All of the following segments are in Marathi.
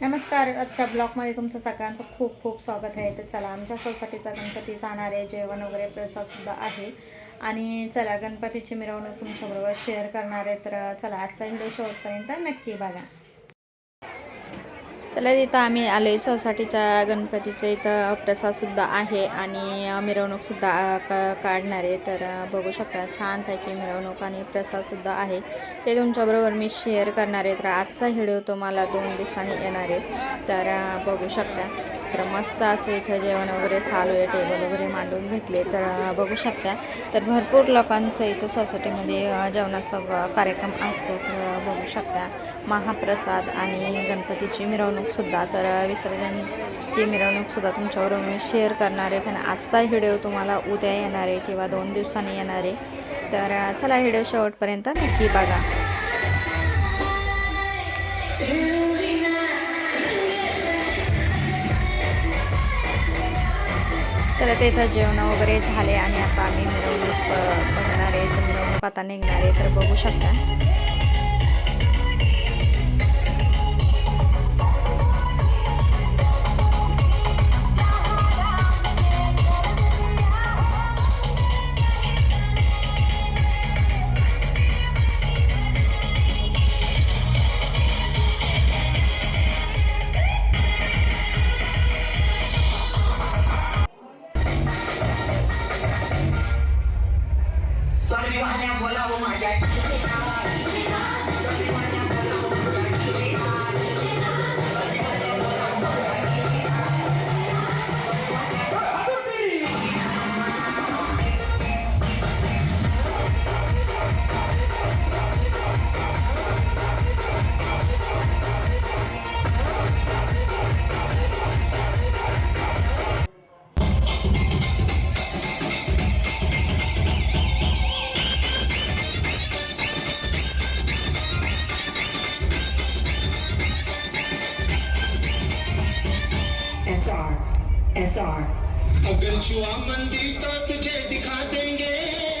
नमस्कार आजच्या ब्लॉगमध्ये तुमचं सगळ्यांचं खूप खूप स्वागत आहे. तर चला आमच्या सोसायटीचा गणपती जाणार आहे जेवण वगैरे प्रसादसुद्धा आहे. आणि चला गणपतीची मिरवणूक तुमच्याबरोबर शेअर करणार आहे. तर चला आजचा व्हिडिओ शेवटपर्यंत नक्की बघा. चला इथं आम्ही आलो आहे सोसायटीच्या गणपतीच्या इथं प्रसादसुद्धा आहे आणि मिरवणूकसुद्धा क काढणार आहे. तर बघू शकता छानपैकी मिरवणूक आणि प्रसादसुद्धा आहे. ते तुमच्याबरोबर मी शेअर करणार आहे. तर आजचा व्हिडिओ तुम्हाला दोन दिवसांनी येणार आहे. तर बघू शकता. तर मस्त असं इथं जेवण वगैरे चालू आहे टेबल वगैरे मांडून घेतले तर बघू शकता. तर भरपूर लोकांचं इथं सोसायटीमध्ये जेवणाचा कार्यक्रम असतो तर बघू शकता. महाप्रसाद आणि गणपतीची मिरवणूकसुद्धा तर विसर्जनची मिरवणूकसुद्धा तुमच्यावर मी शेअर करणार आहे. पण आजचा व्हिडिओ तुम्हाला उद्या येणार आहे किंवा दोन दिवसांनी येणार आहे. तर चला व्हिडिओ शेवटपर्यंत नक्की बघा. तर ते इथं जेवण वगैरे झाले आणि आता आम्ही मिरवणूक बघणार आहे मिरवणूक आता निघणार आहे तर बघू शकता. SR SR अगर छुआ मंदिर तो तुझे दिखा देंगे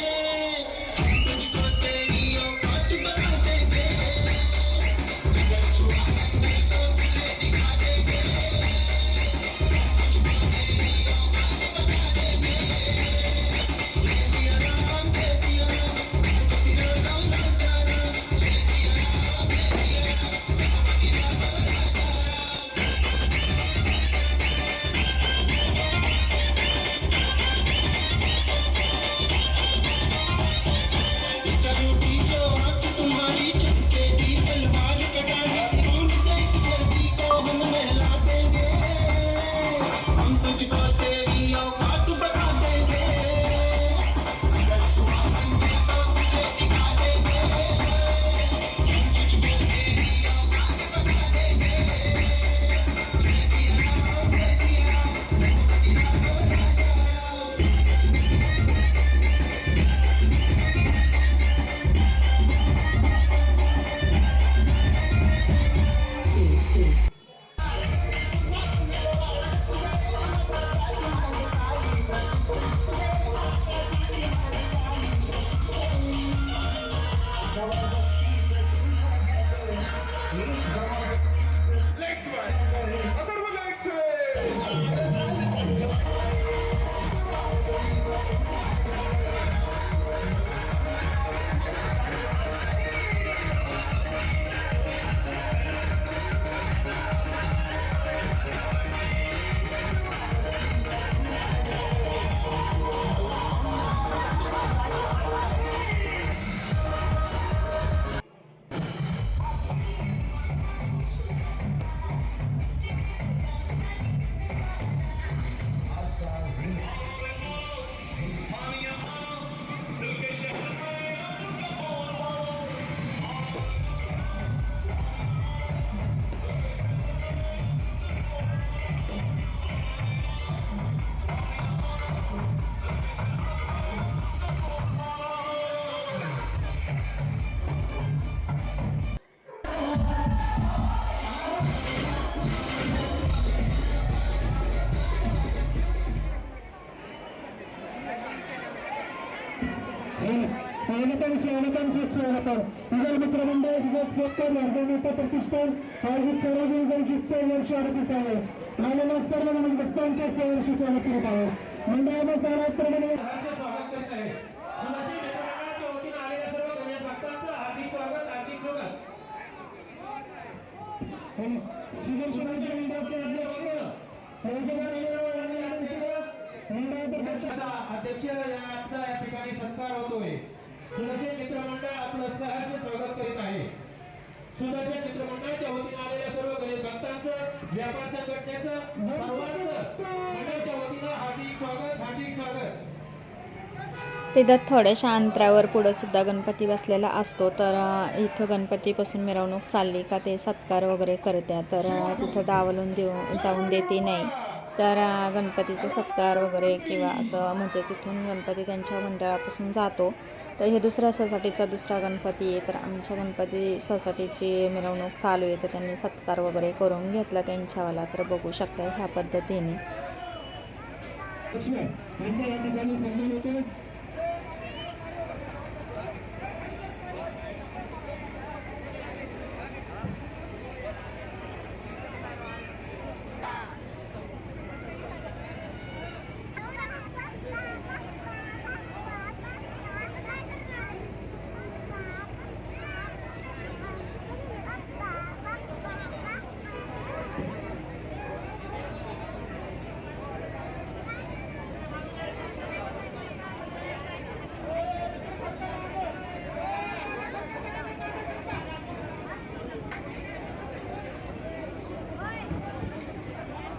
स्वागतम सुस्वागतम युगल मित्रमंडळ दिवस केतकर यांचे नेते प्रतिष्ठान आयोजित सार्वजनिक गणेशोत्सव वर्ष अडतीस आहे. आलेल्या सर्व गणेश भक्तांचे सहर्ष स्वागत करीत आहे मंडळाने सांगितल्याप्रमाणे सहर्ष स्वागत करीत आहे. सुनाची मित्रमंडळाच्या वतीनं आलेल्या सर्व गणेश भक्तांचं हार्दिक स्वागत हार्दिक स्वागत. आणि सुदर्शन मंडळाचे अध्यक्ष यांचा या ठिकाणी सत्कार होतोय. सुदर्शन मित्रमंडळ आपलं सहर्ष स्वागत करीत आहे. सुदर्शन मित्रमंडळाच्या वतीने आलेल्या सर्व गरीब भक्तांचं व्यापार संघटनेचं सर्वांचं वतीनं हार्दिक स्वागत हार्दिक स्वागत. तिथं थोड्याशा अंतरावर पुढं सुद्धा गणपती बसलेला असतो तर इथं गणपतीपासून मिरवणूक चालली का ते सत्कार वगैरे करत्या तर तिथं डावलून देऊ जाऊन देते नाही. तर गणपतीचा सत्कार वगैरे किंवा असं म्हणजे तिथून गणपती त्यांच्या मंडळापासून जातो. तर हे दुसऱ्या सोसायटीचा दुसरा गणपती आहे. तर आमच्या गणपती सोसायटीची मिरवणूक चालू आहे. तर त्यांनी सत्कार वगैरे करून घेतला त्यांच्यावाला. तर बघू शकता ह्या पद्धतीने.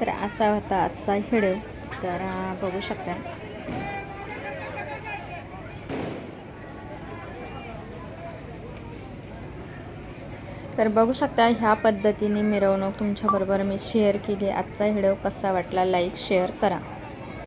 तर असा होता आजचा व्हिडिओ. तर बघू शकता. तर बघू शकता ह्या पद्धतीने मिरवणूक तुमच्याबरोबर मी शेअर केली. आजचा व्हिडिओ कसा वाटला लाईक शेअर करा.